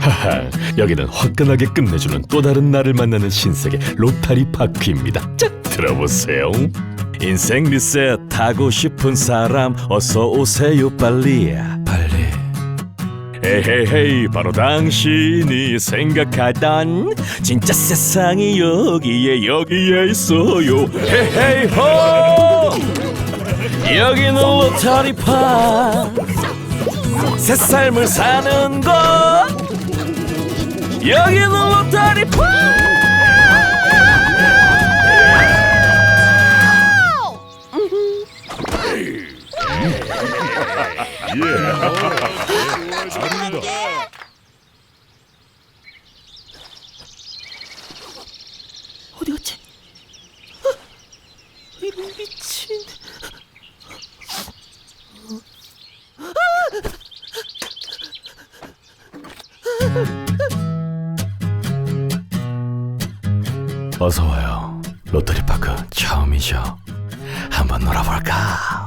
하하, 여기는 화끈하게 끝내주는 또 다른 나를 만나는 신세계 로타리 파크입니다. 자, 들어보세요. 인생 리셋 하고 싶은 사람 어서 오세요 빨리 빨리. 헤헤헤이 바로 당신이 생각하던 진짜 세상이 여기에 여기에 있어요. 헤헤이 호 여기는 로타리파 새 삶을 사는 곳 여기는 로타리파 어디 갔지? 어? 이 미친. 어서 와요. 로터리 파크 처음이죠. 한번 놀아볼까?